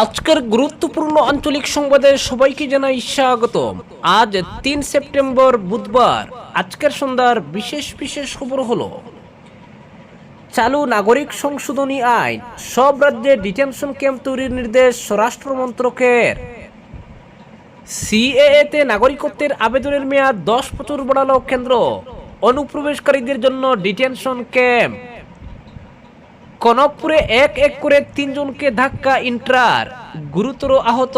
আজকের গুরুত্বপূর্ণ আঞ্চলিক সংবাদে সবাইকে জানাই স্বাগত আজ তিন সেপ্টেম্বর বুধবার, আজকের সন্ধ্যার বিশেষ বিশেষ খবর হলো, চালু নাগরিক সংশোধনী আইন, সব রাজ্যে ডিটেনশন ক্যাম্প তৈরির নির্দেশ স্বরাষ্ট্র মন্ত্রকের। সিএএতে নাগরিকত্বের আবেদনের মেয়াদ দশ বছর বাড়ালো কেন্দ্র। অনুপ্রবেশকারীদের জন্য ডিটেনশন ক্যাম্প। কনকপুরে এক এক করে তিনজনকে ধাক্কা ইন্ট্রার গুরুতর আহত।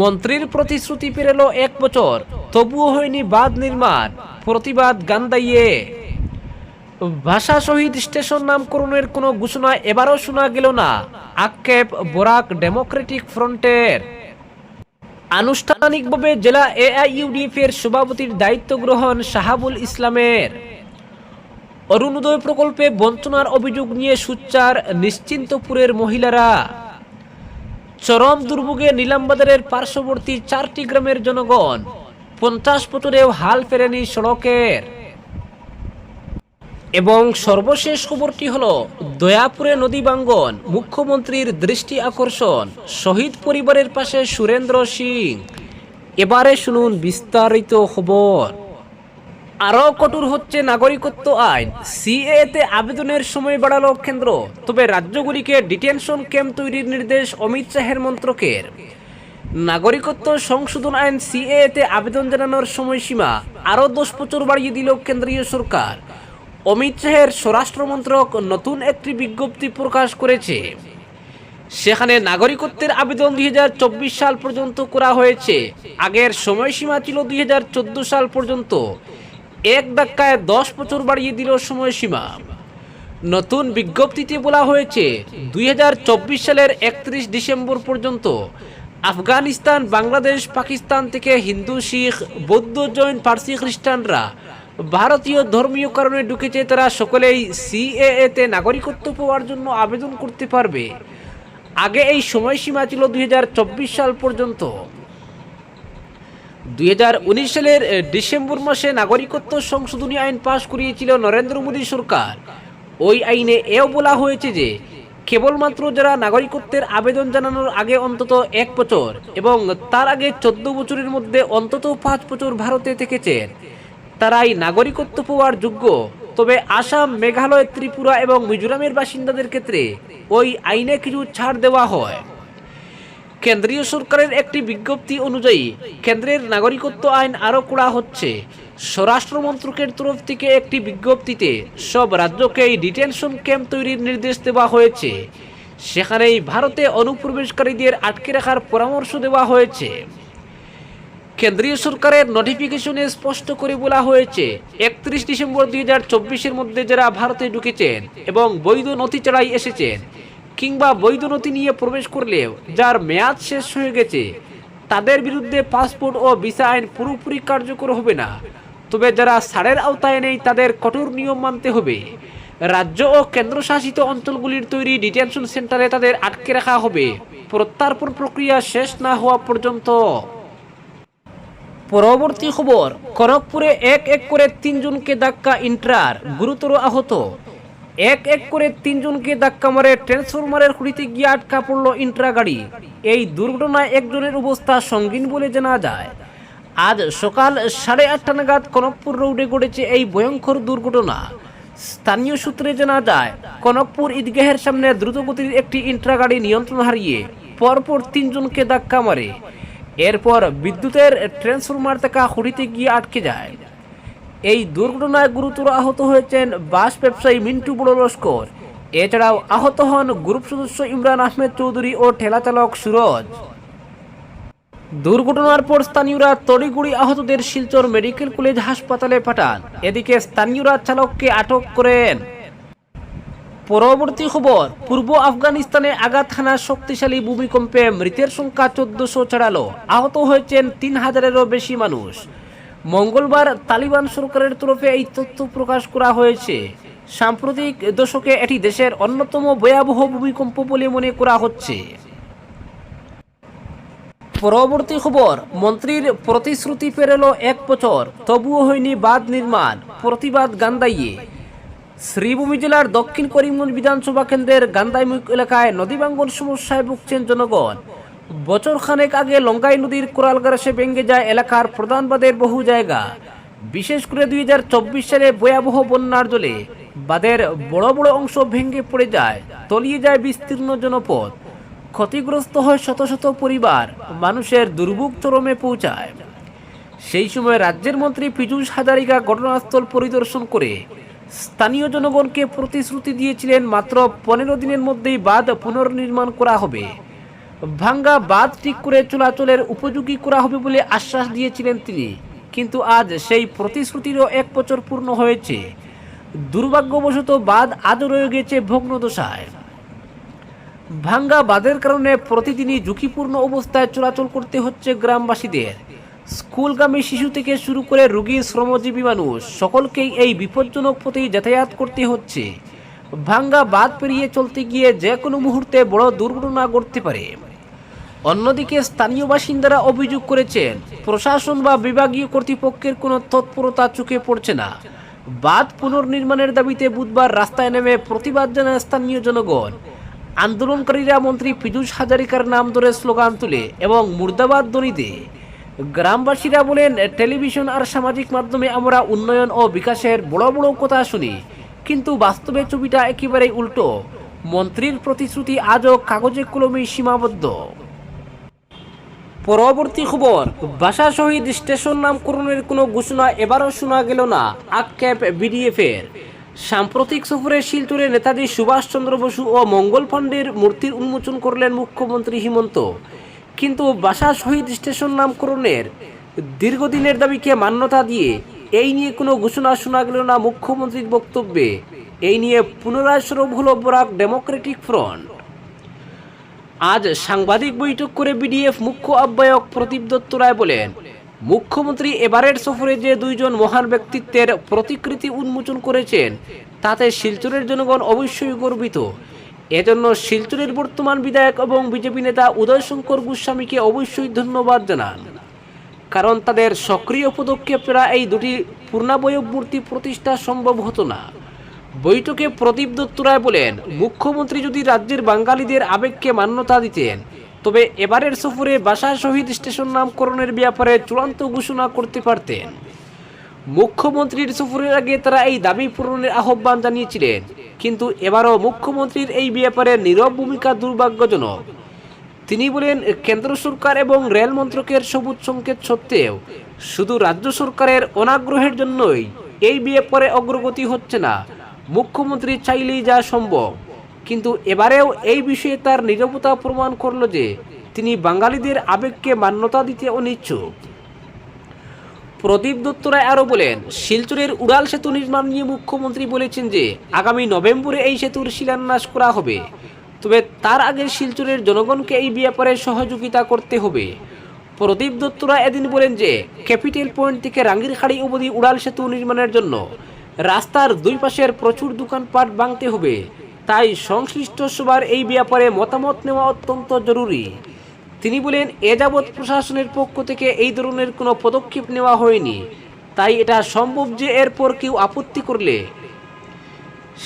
মন্ত্রীর প্রতিশ্রুতি পেরেল এক বছর, তবুও হয়নি বাঁধ নির্মাণ, প্রতিবাদ গান্দাইয়ে ভাষা শহীদ স্টেশন নামকরণের কোনো ঘোষণা এবারও শোনা গেল না, আক্ষেপ বরাক ডেমোক্রেটিক ফ্রন্টের। আনুষ্ঠানিকভাবে জেলা এআইইউডিএফ এর সভাপতির দায়িত্ব গ্রহণ শাহাবুল ইসলামের। অরুণোদয় প্রকল্পে বঞ্চনার অভিযোগ নিয়ে সুচ্চার নিশ্চিন্তপুরের মহিলারা। চরম দুর্ভোগে নীলামবাজারের পার্শ্ববর্তী চারটি গ্রামের জনগণ পঞ্চাশ বছরেও হাল ফেরেনি সড়কের। এবং সর্বশেষ খবরটি হল, দয়াপুরে নদী বাঙ্গন মুখ্যমন্ত্রীর দৃষ্টি আকর্ষণ, শহীদ পরিবারের পাশে সুরেন্দ্র সিং। এবারে শুনুন বিস্তারিত খবর। আরও কঠোর হচ্ছে নাগরিকত্ব আইন। সিএতে আবেদনের সময় বাড়ালো কেন্দ্র, তবে রাজ্যগুলিকে ডিটেনশন ক্যাম্প তৈরির নির্দেশ অমিত শাহের মন্ত্রকের। নাগরিকত্ব সংশোধন আইন সিএতে আবেদন জানানোর সময়সীমা আরও দশ বছর বাড়িয়ে দিল কেন্দ্রীয় সরকার। অমিত শাহের স্বরাষ্ট্র মন্ত্রক নতুন একটি বিজ্ঞপ্তি প্রকাশ করেছে। সেখানে নাগরিকত্বের আবেদন দুই হাজার চব্বিশ সাল পর্যন্ত করা হয়েছে। আগের সময়সীমা ছিল দুই হাজার চোদ্দ সাল পর্যন্ত। এক ধাক্কায় দশ বছর বাড়িয়ে দিল সময়সীমা। নতুন বিজ্ঞপ্তিতে বলা হয়েছে, দুই হাজার চব্বিশ সালের একত্রিশ ডিসেম্বর পর্যন্ত আফগানিস্তান, বাংলাদেশ, পাকিস্তান থেকে হিন্দু, শিখ, বৌদ্ধ, জৈন, পার্সি খ্রিস্টানরা ভারতীয় ধর্মীয় কারণে ঢুকেছে তারা সকলেই সিএএতে নাগরিকত্ব পাওয়ার জন্য আবেদন করতে পারবে। আগে এই সময়সীমা ছিল দুই হাজার চব্বিশ সাল পর্যন্ত। দুই হাজার উনিশ সালের ডিসেম্বর মাসে নাগরিকত্ব সংশোধনী আইন পাশ করিয়েছিল নরেন্দ্র মোদী সরকার। ওই আইনে এও বলা হয়েছে যে, কেবলমাত্র যারা নাগরিকত্বের আবেদন জানানোর আগে অন্তত এক বছর এবং তার আগে চোদ্দ বছরের মধ্যে অন্তত পাঁচ বছর ভারতে থেকেছেন তারাই নাগরিকত্ব পাওয়ার যোগ্য। তবে আসাম, মেঘালয়, ত্রিপুরা এবং মিজোরামের বাসিন্দাদের ক্ষেত্রে ওই আইনে কিছু ছাড় দেওয়া হয়। কেন্দ্রীয় সরকারের একটি বিজ্ঞপ্তি অনুযায়ী কেন্দ্রের নাগরিকত্ব আইন আরও করা হচ্ছে। স্বরাষ্ট্র মন্ত্রকের তরফ থেকে একটি বিজ্ঞপ্তিতে সব রাজ্যকেই ডিটেনশন ক্যাম্প তৈরির নির্দেশ দেওয়া হয়েছে। সেখানেই ভারতে অনুপ্রবেশকারীদের আটকে রাখার পরামর্শ দেওয়া হয়েছে। কেন্দ্রীয় সরকারের নোটিফিকেশনে স্পষ্ট করে বলা হয়েছে, একত্রিশ ডিসেম্বর দুই মধ্যে যারা ভারতে ঢুকেছেন এবং বৈধ নথি ছাড়াই এসেছেন কিংবা বৈধ নথি নিয়ে প্রবেশ করলেও যার মেয়াদ শেষ হয়ে গেছে, তাদের বিরুদ্ধে পাসপোর্ট ও ভিসা আইন পুরোপুরি কার্যকর হবে না। তবে যারা ছাড়ের আওতায় নেই, তাদের কঠোর নিয়ম মানতে হবে। রাজ্য ও কেন্দ্রশাসিত অঞ্চলগুলির তৈরি ডিটেনশন সেন্টারে তাদের আটকে রাখা হবে। প্রত্যার্পণ প্রক্রিয়া শেষ না হওয়া পর্যন্ত। পরবর্তী খবর, খড়গপুরে এক এক করে তিনজনকে ধাক্কা ইন্ট্রার গুরুতর আহত। এক এক করে তিনজনকে ধাক্কা মারে ট্রান্সফরমারের খুঁড়িতে গিয়ে আটকা পড়ল ইন্ট্রা গাড়ি। এই দুর্ঘটনায় একজনের অবস্থা সঙ্গীন বলে জানা যায়। আজ সকাল সাড়ে আটটা নাগাদ কনকপুর রোডে ঘটেছে এই ভয়ঙ্কর দুর্ঘটনা। স্থানীয় সূত্রে জানা যায়, কনকপুর ঈদগাহের সামনে দ্রুতগতির একটি ইন্ট্রা গাড়ি নিয়ন্ত্রণ হারিয়ে পরপর তিনজনকে ধাক্কা মারে। এরপর বিদ্যুতের ট্রান্সফরমার থাকা খুঁড়িতে গিয়ে আটকে যায়। এই দুর্ঘটনায় গুরুতর আহত হয়েছেন বাস ব্যবসায়ী মিন্টু বড় লস্কর এছাড়াও আহত হন গ্রুপ সদস্য ইমরান আহমেদ চৌধুরী ও ঠেলা চালক সুরজ। দুর্ঘটনার পর স্থানীয়রা তড়িগুড়ি আহতদের শিলচর মেডিকেল কলেজ হাসপাতালে পাঠান। এদিকে স্থানীয়রা চালককে আটক করেন। পরবর্তী খবর, পূর্ব আফগানিস্তানে আঘাত হানা শক্তিশালী ভূমিকম্পে মৃতের সংখ্যা চোদ্দশো ছাড়ালো। আহত হয়েছেন তিন হাজারেরও বেশি মানুষ। মঙ্গলবার তালিবান সরকারের তরফে এই তথ্য প্রকাশ করা হয়েছে। সাম্প্রতিক দশকে এটি দেশের অন্যতম ভয়াবহ ভূমিকম্প বলে মনে করা হচ্ছে। পরবর্তী খবর, মন্ত্রীর প্রতিশ্রুতি পেরেল এক বছর, তবুও হয়নি বাঁধ নির্মাণ, প্রতিবাদ গান্দাইয়ে শ্রীভূমি জেলার দক্ষিণ করিমগঞ্জ বিধানসভা কেন্দ্রের গান্দাইমুখ এলাকায় নদী ভাঙ্গন সমস্যায় ভুগছেন জনগণ। বছর খানেক আগে লঙ্কাই নদীর কোরাল গ্রাসে ভেঙে যায় এলাকার প্রধান বাঁধের বহু জায়গা। বিশেষ করে দুই হাজার চব্বিশ সালে ভয়াবহ বন্যার জলে বাঁধের বড় বড় অংশ ভেঙে পড়ে যায়, তলিয়ে যায় বিস্তীর্ণ জনপদ। ক্ষতিগ্রস্ত হয় শত শত পরিবার, মানুষের দুর্ভোগ চরমে পৌঁছায়। সেই সময় রাজ্যের মন্ত্রী পীযূষ হাজারিকা ঘটনাস্থল পরিদর্শন করে স্থানীয় জনগণকে প্রতিশ্রুতি দিয়েছিলেন, মাত্র পনেরো দিনের মধ্যেই বাঁধ পুনর্নির্মাণ করা হবে। ভাঙ্গা বাঁধ ঠিক করে চলাচলের উপযোগী করা হবে বলে আশ্বাস দিয়েছিলেন তিনি। কিন্তু আজ সেই প্রতিশ্রুতিরও এক বছর পূর্ণ হয়েছে। দুর্ভাগ্যবশত বাঁধ আজও রয়ে গেছে ভগ্নদশায়। ভাঙ্গা বাঁধের কারণে প্রতিদিনই ঝুঁকিপূর্ণ অবস্থায় চলাচল করতে হচ্ছে গ্রামবাসীদের। স্কুলগামী শিশু থেকে শুরু করে রোগী, শ্রমজীবী মানুষ, সকলকেই এই বিপজ্জনক পথেই যাতায়াত করতে হচ্ছে। ভাঙ্গা বাঁধ পেরিয়ে চলতে গিয়ে যে কোনো মুহূর্তে বড় দুর্ঘটনা ঘটতে পারে। অন্যদিকে স্থানীয় বাসিন্দারা অভিযোগ করেছেন, প্রশাসন বা বিভাগীয় কর্তৃপক্ষের কোনো তৎপরতা চোখে পড়ছে না। বাঁধ পুনর্নির্মাণের দাবিতে বুধবার রাস্তায় নেমে প্রতিবাদ জানায় স্থানীয় জনগণ। আন্দোলনকারীরা মন্ত্রী পীযূষ হাজারিকার নাম ধরে স্লোগান তুলে এবং মুর্দাবাদ ধ্বনিতে, গ্রামবাসীরা বলেন, টেলিভিশন আর সামাজিক মাধ্যমে আমরা উন্নয়ন ও বিকাশের বড় বড় কথা শুনি। কিন্তু বাস্তবে ছবিটা একেবারেই উল্টো। মন্ত্রীর প্রতিশ্রুতি আজও কাগজে কলমে সীমাবদ্ধ। পরবর্তী খবর, বাসা শহীদ স্টেশন নামকরণের কোনো ঘোষণা এবারও শোনা গেল না, আক্ষেপ বিডিএফ এর সাম্প্রতিক সফরে শিলচরে নেতাজি সুভাষচন্দ্র বসু ও মঙ্গল পাণ্ডের মূর্তির উন্মোচন করলেন মুখ্যমন্ত্রী হিমন্ত। কিন্তু বাসা শহীদ স্টেশন নামকরণের দীর্ঘদিনের দাবিকে মান্যতা দিয়ে এই নিয়ে কোনো ঘোষণা শোনা গেল না মুখ্যমন্ত্রীর বক্তব্যে। এই নিয়ে পুনরায় সরব হল বরাক ডেমোক্রেটিক ফ্রন্ট। আজ সাংবাদিক বৈঠক করে বিডিএফ মুখ্য আহ্বায়ক প্রদীপ দত্ত রায় বলেন, মুখ্যমন্ত্রী এবারের সফরে যে দুইজন মহান ব্যক্তিত্বের প্রতিকৃতি উন্মোচন করেছেন, তাতে শিলচরের জনগণ অবশ্যই গর্বিত। এজন্য শিলচরের বর্তমান বিধায়ক এবং বিজেপি নেতা উদয়শঙ্কর গোস্বামীকে অবশ্যই ধন্যবাদ জানান। কারণ তাদের সক্রিয় পদক্ষেপেরা এই দুটি পূর্ণাবয়ব মূর্তি প্রতিষ্ঠা সম্ভব হতো না। বৈঠকে প্রদীপ দত্ত রায় বলেন, মুখ্যমন্ত্রী যদি রাজ্যের বাঙালিদের আবেগকে মান্যতা দিতেন, তবে এবারের সফরে বাসা শহীদ স্টেশন নামকরণের ব্যাপারে চূড়ান্ত ঘোষণা করতে পারতেন। মুখ্যমন্ত্রীর সফরের আগে তারা এই দাবি পূরণের আহ্বান জানিয়েছিলেন, কিন্তু এবারও মুখ্যমন্ত্রীর এই ব্যাপারে নীরব ভূমিকা দুর্ভাগ্যজনক। তিনি বলেন, কেন্দ্র সরকার এবং রেল মন্ত্রকের সবুজ সংকেত সত্ত্বেও শুধু রাজ্য সরকারের অনাগ্রহের জন্যই এই বিয়ে পরে অগ্রগতি হচ্ছে না। মুখ্যমন্ত্রী চাইলেই যা সম্ভব। কিন্তু এবারেও এই বিষয়ে তার নিরবতা প্রমাণ করল যে তিনি বাঙালিদের আবেগকে মান্যতা দিতে অনিচ্ছুক। প্রদীপ দত্ত রায় আরও বলেন, শিলচরের উড়াল সেতু নির্মাণ নিয়ে মুখ্যমন্ত্রী বলেছেন যে আগামী নভেম্বরে এই সেতুর শিলান্যাস করা হবে। তবে তার আগে শিলচরের জনগণকে এই ব্যাপারে সহযোগিতা করতে হবে। প্রদীপ দত্তরা এদিন বলেন যে, ক্যাপিটাল পয়েন্ট থেকে রাঙ্গিরখাড়ি অবধি উড়াল সেতু নির্মাণের জন্য রাস্তার দুই পাশের প্রচুর দোকানপাট ভাঙতে হবে। তাই সংশ্লিষ্ট সবার এই ব্যাপারে মতামত নেওয়া অত্যন্ত জরুরি। তিনি বলেন, এ যাবৎ প্রশাসনের পক্ষ থেকে এই ধরনের কোনো পদক্ষেপ নেওয়া হয়নি। তাই এটা সম্ভব যে এরপর কেউ আপত্তি করলে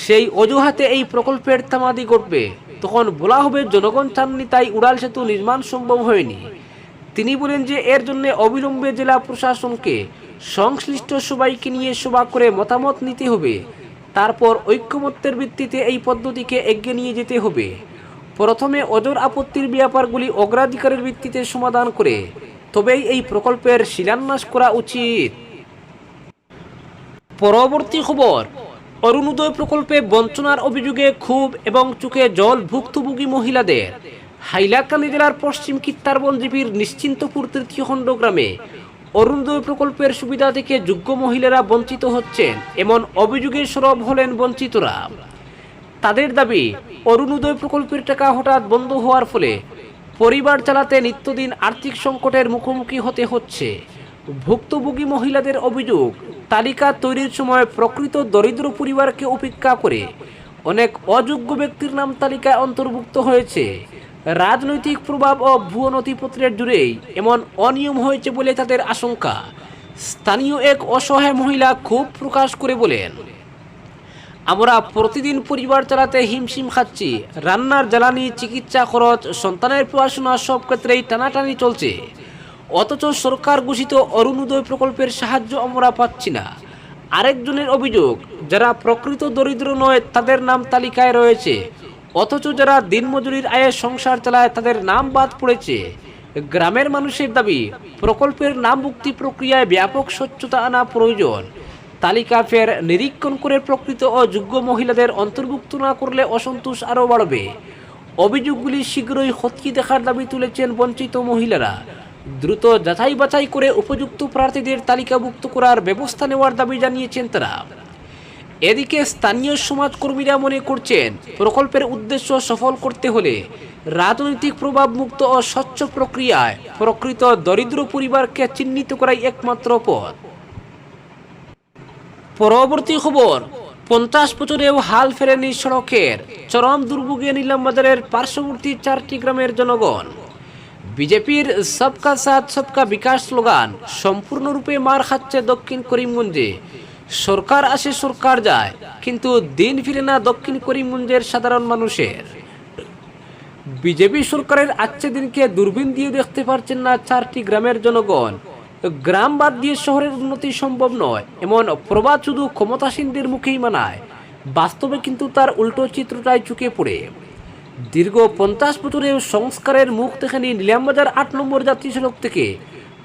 সেই অজুহাতে এই প্রকল্পের তামাদি ঘটবে। তখন বলা হবে, জনগণ চাননি, তাই উড়াল সেতু নির্মাণ সম্ভব হয়নি। তিনি বলেন যে, এর জন্য অবিলম্বে জেলা প্রশাসনকে সংশ্লিষ্ট সবাইকে নিয়ে সভা করে মতামত নিতে হবে। তারপর ঐক্যমত্যের ভিত্তিতে এই পদ্ধতিকে এগিয়ে নিয়ে যেতে হবে। প্রথমে অজর আপত্তির ব্যাপারগুলি অগ্রাধিকারের ভিত্তিতে সমাধান করে, তবেই এই প্রকল্পের শিলান্যাস করা উচিত। পরবর্তী খবর অরুণোদয় প্রকল্পে বঞ্চনার অভিযোগে ক্ষোভ এবং চোখে জল ভুক্তভোগী মহিলাদের। হাইলাকান্দি জেলার পশ্চিম কিত্তারবন জিপির নিশ্চিন্তপুর তৃতীয় খণ্ড গ্রামে অরুণোদয় প্রকল্পের সুবিধা থেকে যোগ্য মহিলারা বঞ্চিত হচ্ছেন, এমন অভিযোগে সরব হলেন বঞ্চিতরা। তাদের দাবি, অরুণোদয় প্রকল্পের টাকা হঠাৎ বন্ধ হওয়ার ফলে পরিবার চালাতে নিত্যদিন আর্থিক সংকটের মুখোমুখি হতে হচ্ছে। ভুক্তভোগী মহিলাদের অভিযোগ তালিকা তৈরির সময় প্রকৃত দরিদ্র পরিবারকে উপেক্ষা করে অনেক অযোগ্য ব্যক্তির নাম তালিকায় অন্তর্ভুক্ত হয়েছে। রাজনৈতিক প্রভাব ও ভুয়ো নথিপত্রের জুড়েই এমন অনিয়ম হয়েছে বলে তাদের আশঙ্কা। স্থানীয় এক অসহায় মহিলা ক্ষোভ প্রকাশ করে বলেন, আমরা প্রতিদিন পরিবার চালাতে হিমশিম খাচ্ছি। রান্নার জ্বালানি, চিকিৎসা খরচ, সন্তানের পড়াশোনা সব ক্ষেত্রেই টানাটানি চলছে। অথচ সরকার ঘোষিত অরুণোদয় প্রকল্পের সাহায্য আমরা পাচ্ছি না। আরেকজনের অভিযোগ, যারা প্রকৃত দরিদ্র নয়, তাদের নাম তালিকায় রয়েছে। অথচ যারা দিনমজুরির আয়ে সংসার চালায়, তাদের নাম বাদ পড়েছে। গ্রামের মানুষের দাবি, প্রকল্পের নাম মুক্তি প্রক্রিয়ায় ব্যাপক স্বচ্ছতা আনা প্রয়োজন। তালিকা ফের নিরীক্ষণ করে প্রকৃত ও যোগ্য মহিলাদের অন্তর্ভুক্ত না করলে অসন্তোষ আরও বাড়বে। অভিযোগগুলি শীঘ্রই হতকি দেখার দাবি তুলেছেন বঞ্চিত মহিলারা। দ্রুত যাচাই বাছাই করে উপযুক্ত প্রার্থীদের তালিকাভুক্ত করার ব্যবস্থা নেওয়ার দাবি জানিয়েছেন তারা। এদিকে স্থানীয় সমাজকর্মীরা মনে করছেন, প্রকল্পের উদ্দেশ্য সফল করতে হলে রাজনৈতিক প্রভাব মুক্ত ও স্বচ্ছ প্রক্রিয়ায় প্রকৃত দরিদ্র পরিবারকে চিহ্নিত করাই একমাত্র পথ। পরবর্তী খবর, পঞ্চাশ বছরেও হাল ফেরেনি সড়কের চরম দুর্ভোগে নিলামবাজারের পার্শ্ববর্তী চারটি গ্রামের জনগণ। বিজেপির সবকা সাথ, সবকা বিকাশ স্লোগান, সম্পূর্ণরূপে মার খাচ্ছে দক্ষিণ করিমগঞ্জে। সরকার আসে, সরকার যায়, কিন্তু দিন ফিরে না দক্ষিণ করিমগঞ্জের সাধারণ মানুষের। বিজেপি সরকারের আজকে দিনকে দূরবীন দিয়ে দেখতে পারছেন না চারটি গ্রামের জনগণ। গ্রাম বাদ দিয়ে শহরের উন্নতি সম্ভব নয়, এমন প্রবাদ শুধু ক্ষমতাসীনদের মুখেই মানায়। বাস্তবে কিন্তু তার উল্টো চিত্রটাই চুকে পড়ে। দীর্ঘ পঞ্চাশ বছরেও সংস্কারের মুখ দেখেনি নিলামবাজার আট নম্বর জাতীয় সড়ক থেকে।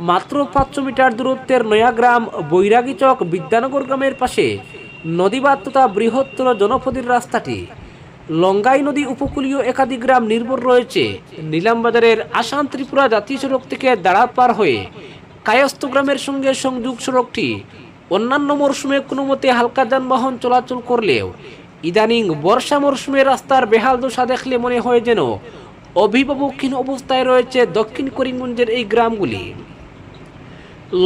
মাত্র পাঁচশো মিটার দূরত্বের নয়াগ্রাম বৈরাগী চক বিদ্যানগর গ্রামের পাশে নদীবাদ তথা বৃহত্তর জনপদীর রাস্তাটি। লঙ্গাই নদী উপকূলীয় একাধিক গ্রাম নির্ভর রয়েছে। নিলামবাজারের আসাম ত্রিপুরা জাতীয় সড়ক থেকে দাঁড়া পার হয়ে কায়স্থ গ্রামের সঙ্গে সংযোগ সড়কটি। অন্যান্য মরশুমে কোনো মতে হালকা যানবাহন চলাচল করলেও ইদানিং বর্ষা মরশুমে রাস্তার বেহাল দশা দেখলে মনে হয় যেন অভিভাবকহীন অবস্থায় রয়েছে দক্ষিণ করিমগঞ্জের এই গ্রামগুলি।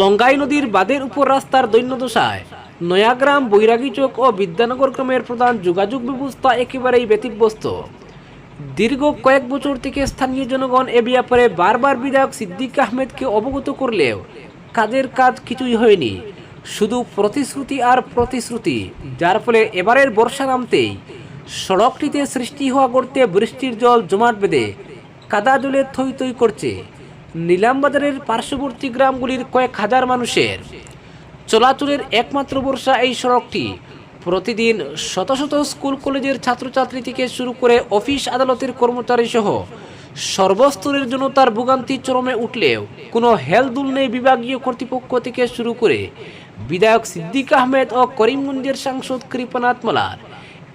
লঙ্গাই নদীর বাঁধের উপর রাস্তার দৈন্যদশায় নয়াগ্রাম, বৈরাগী চক ও বিদ্যানগর গ্রামের প্রধান যোগাযোগ ব্যবস্থা একেবারেই ব্যতিব্যস্ত। দীর্ঘ কয়েক বছর থেকে স্থানীয় জনগণ এ ব্যাপারে বারবার বিধায়ক সিদ্দিক আহমেদকে অবগত করলেও কাজের কাজ কিছুই হয়নি। শুধু প্রতিশ্রুতি আর প্রতিশ্রুতি, যার ফলে এবারের বর্ষা নামতেই সড়কটিতে সৃষ্টি হওয়া গর্তে বৃষ্টির জল জমাট বেঁধে কাদা জলে থই থই করছে। নিলামবাজারের পার্শ্ববর্তী গ্রামগুলির কয়েক হাজার মানুষের। চলাচলের একমাত্র বর্ষা এই সড়কটি। প্রতিদিন শত শত স্কুল কলেজের ছাত্রছাত্রী থেকে শুরু করে অফিস আদালতের কর্মচারী সহ সর্বস্তরের জন্য তার ভোগান্তি চরমে উঠলেও কোনো হেলদুল নেই বিভাগীয় কর্তৃপক্ষ থেকে শুরু করে বিধায়ক সিদ্দিক আহমেদ ও করিমগঞ্জের সাংসদ কৃপনাথ মালার।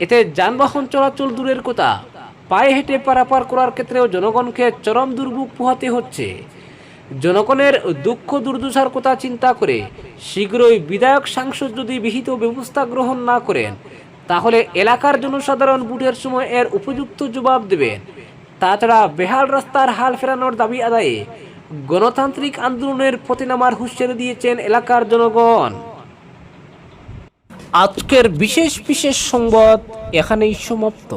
এতে যানবাহন চলাচল দূরের কথা, পায়ে হেঁটে পারাপার করার ক্ষেত্রেও জনগণকে চরম দুর্ভোগ পোহাতে হচ্ছে। জনগণের দুঃখ দুর্দশার কথা চিন্তা করে শীঘ্রই বিধায়ক সাংসদ যদি বিহিত ব্যবস্থা গ্রহণ না করেন, তাহলে এলাকার জনসাধারণ বুটের সময় এর উপযুক্ত জবাব দেবেন। তাছাড়া বেহাল রাস্তার হাল ফেরানোর দাবি আদায়ে গণতান্ত্রিক আন্দোলনের পথে নামার হুঁশিয়ারি দিয়েছেন এলাকার জনগণ। আজকের বিশেষ বিশেষ সংবাদ এখানেই সমাপ্ত।